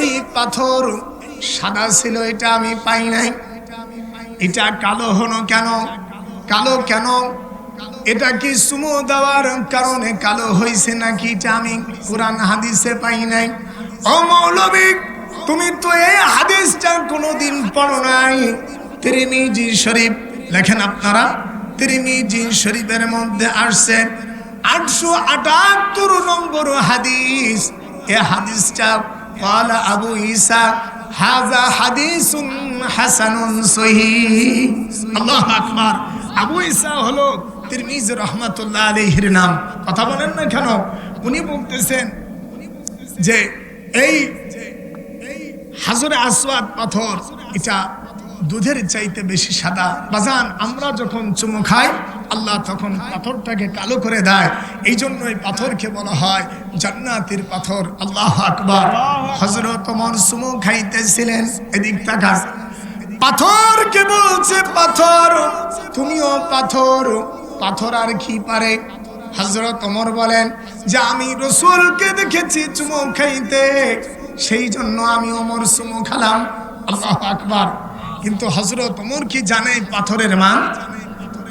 এই পাথর সাদা ছিল, এটা আমি পাই নাই। এটা কালো হলো কেন? কালো কেন? এটা কি সুমো দেওয়ার কারণে কালো হয়েছে নাকি এটা আমি কোরআন হাদিসে পাই নাই? ও মৌলবী, তুমি তো এই হাদিসটা কোনোদিন পড়ো নাই। তিরিমিজি শরীফ, লেখেন আপনারা, তিরিমিজি শরীফের মধ্যে আসছে, আটশো আটাত্তর নম্বর হাদিস। এ হাদিসটা কালা আবু ঈসা হাজা হাদিসুন হাসানুন সহি আল্লাহ আকবার। আবু ঈসা হলো তিরমিজ রহমাতুল্লাহ আলাইহির নাম। কথা বলেন না কেন? উনি বলতেছেন যে এই হাজরে আসওয়াদ পাথর, এটা দুধের চাইতে বেশি সাদা। বাজান, আমরা যখন চুমু খাই আল্লাহ তখন পাথরটাকে কালো করে দেয়। এই জন্য এই পাথরকে বলা হয় জান্নাতের পাথর। আল্লাহ আকবর। হজরত ওমর চুমু খাইতেছিলেন। এদিক তাকান। পাথরকে বলছে, পাথর, তুমিও পাথর পাথর আর কি পারে? হজরত ওমর বলেন, যে আমি রসুলকে দেখেছি চুমু খাইতে সেই জন্য আমি ওমর চুমু খালাম। আল্লাহ আকবার। কিন্তু হজরত ওমর কি জানে পাথরের মান?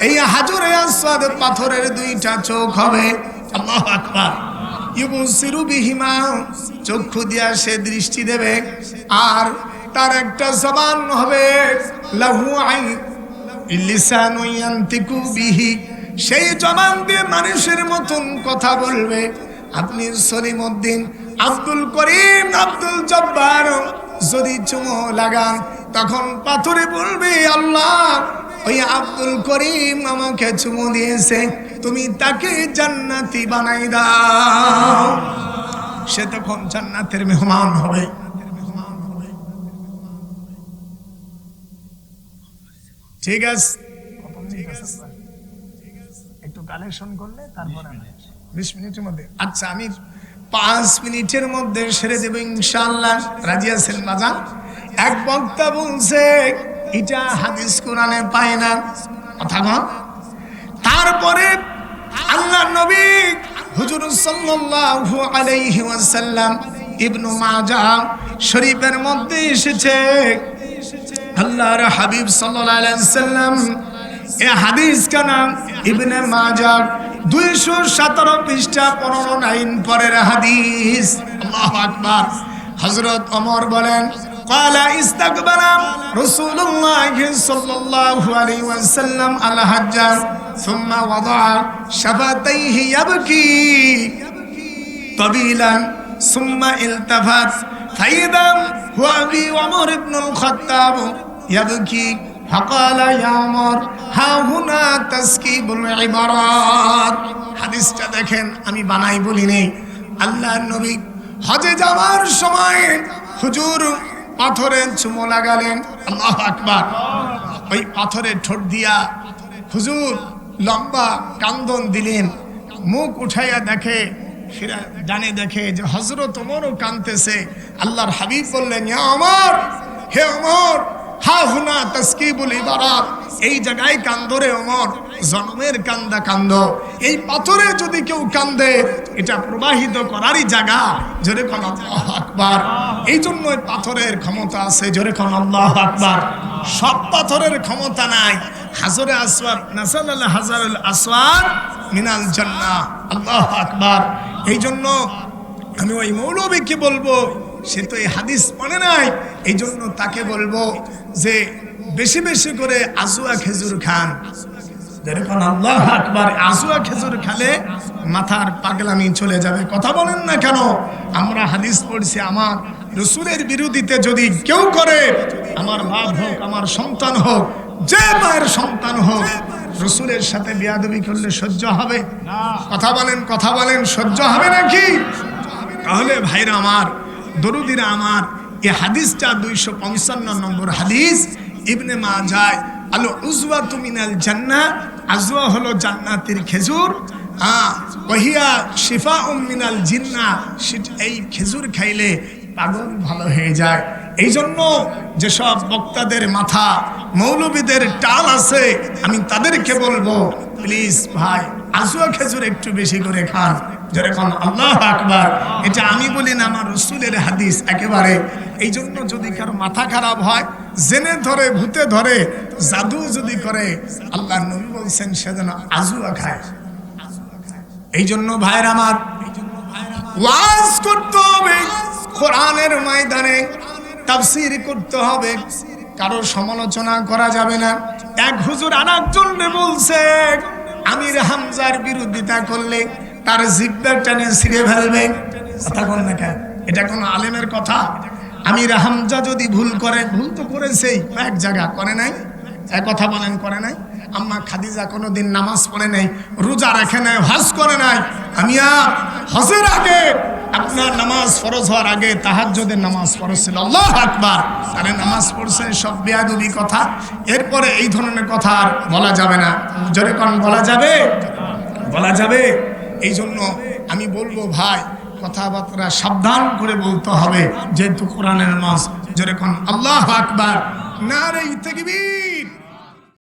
এই হাজুরে আসওয়াদ পাথরের দুইটা চোখ হবে। আল্লাহ আকবার। ইউবসিরু বিহিমা, চক্ষু দিয়া সে দৃষ্টি দেবে। আর তার একটা জবান হবে, লাহু আই লিসানু ইয়ান্তিকু বিহি। সেই জবান দিয়ে মানুষের মতন কথা বলবে। আপনি সলিমউদ্দিন আব্দুল করিম আব্দুল জব্বার যদি চুমো লাগান, তখন পাথরে বলবে, আল্লাহ ওই আব্দুল করিম আমাকে চুমু দিয়েছে, তুমি তাকে জান্নাতি বানাই দাও। সে তখন জান্নাতের মেহমান হবে। ঠিক আছে। একটু কালেকশন করলে তারপরে বিশ মিনিটের মধ্যে। আচ্ছা আমি পাঁচ মিনিটের মধ্যে সেরে দেবো ইনশাল্লাহ রাজি আছেন বাজান? এক বক্তা বলছে এটা হাদিস কোরআনে পায় না। কথা কন তারপরে আল্লাহ নবী হুজুর সাল্লাল্লাহু আলাইহি ওয়াসাল্লাম ইবনু মাজাহ শরীফের মধ্যে এসেছে। আল্লাহর হাবিব সাল্লাল্লাহু আলাইহি সাল্লাম এ হাদিস কা নাম ইবনে মাজাহ দুইশো সতেরো পৃষ্ঠা পনেরো লাইন পরের হাদিস। আল্লাহ আকবার। হজরত অমর বলেন قال استقبل رسول الله صلى الله عليه وسلم على حج ثم وضع شفتيه يبكي طويلا ثم التفت فإذا هو أبي عمر بن الخطاب يبكي فقال يا عمر ها هنا تسكيب العبارات হাদিসটা দেখেন আমি বানাই বলিনি আল্লাহর নবী হজে যাওয়ার সময় হুজুর পাথরে চুমো লাগালেন। আল্লাহ আকবার। ওই পাথরের ঠোঁট দিয়া হুজুর লম্বা কান্দন দিলেন। মুখ উঠাইয়া দেখে জানে দেখে যে হজরত ওমরও কানতেছে। আল্লাহর হাবিব বললেন হে অমর হা তসকিবুল ইবারাত এই জায়গায় কান্দরে অমর, জনমের কান্দা কান্দ। এই পাথরে যদি কেউ কান্দে, এটা প্রবাহিত করারই জায়গা। জোরে কোন আল্লাহ আকবার। এই জন্য পাথরের ক্ষমতা আছে, জোরে কোন আল্লাহ আকবার। সব পাথরের ক্ষমতা নাই। হাজরে আসওয়াদ নাসাল হাজারুল আসওয়াদ মিনাল জান্নাহ। আল্লাহ আকবার। এই জন্য আমি ওই মৌলবীকে বলব সে তো এই হাদিস মানে নাই। এই জন্য তাকে বলব যে বেশি বেশি করে আজুয়া খেজুর খান। যেরকম আল্লাহ আকবার আজুয়া খেজুর খেলে মাথার পাগলামি চলে যাবে। কথা বলেন না কেন? আমরা হাদিস পড়ছি আমার রসুলের বিরোধিতে যদি কেউ করে আমার হোক আমার সন্তান হোক যে মায়ের সন্তান হোক রসুলের সাথে বিয়াদবি করলে সহ্য হবে? কথা বলেন কথা বলেন সহ্য হবে নাকি? তাহলে ভাইরা আমার দরুদিরা আমার এই হাদিসটা দুইশো পঞ্চান্ন নম্বর হাদিস। ইবনে মা যায় আলো উজওয়া তুমিনাল জান্না আজওয়া হলো জান্নাতের খেজুর হ্যাঁ এই খেজুর খাইলে ভালো হয়ে যায়। এই জন্য যেসব বক্তাদের মাথা আছে, আমি তাদেরকে বলব, প্লিজ ভাই আজুয়া খেজুর একটু বেশি করে খান। যেরকম আল্লাহ আকবার। এটা আমি বলি না, আমার রসুলের হাদিস একেবারে। এই জন্য যদি কারও মাথা খারাপ হয়, জেনে ধরে, ভূতে ধরে, জাদু যদি করে, আল্লাহ নবী বলছেন, সে যেন আজুয়া খায়। এই জন্য ভাইয়ের আমার, ওয়াজ করতে হবে, কোরআনের ময়দানে তাফসীর করতে হবে। কারও সমালোচনা করা যাবে না। এক হুজুর আরেকজন বলছে, আমির হামজার বিরোধিতা করলে তার জিব্বার টানে ছিঁড়ে ফেলবে। কথা কোন না কেন? এটা কোন আলেমের কথা। আমির হামজা যদি ভুল করে, ভুল তো করেছেই এক জায়গা করে নাই, এক কথা বলেন করে নাই। আম্মা খাদিজা কোনোদিন নামাজ পড়ে নাই, রোজা রাখে নাই, হজ করে নাই। আমি আর হজের আগে আপনার নামাজ ফরজ হওয়ার আগে তাহাজ্জুদের নামাজ ফরজ ছিল আল্লাহ আকবার। আরে নামাজ পড়ছে সব বেয়াদবি কথা। এরপরে এই ধরনের কথা আর বলা যাবে না। জোরে কোন, বলা যাবে? বলা যাবে? এই জন্য আমি বলব, ভাই, কথাবার্তা সাবধান করে বলতে হবে, যেহেতু কোরআনের মাস যেরকম আল্লাহ আকবার নারে ইত্তেগিবীর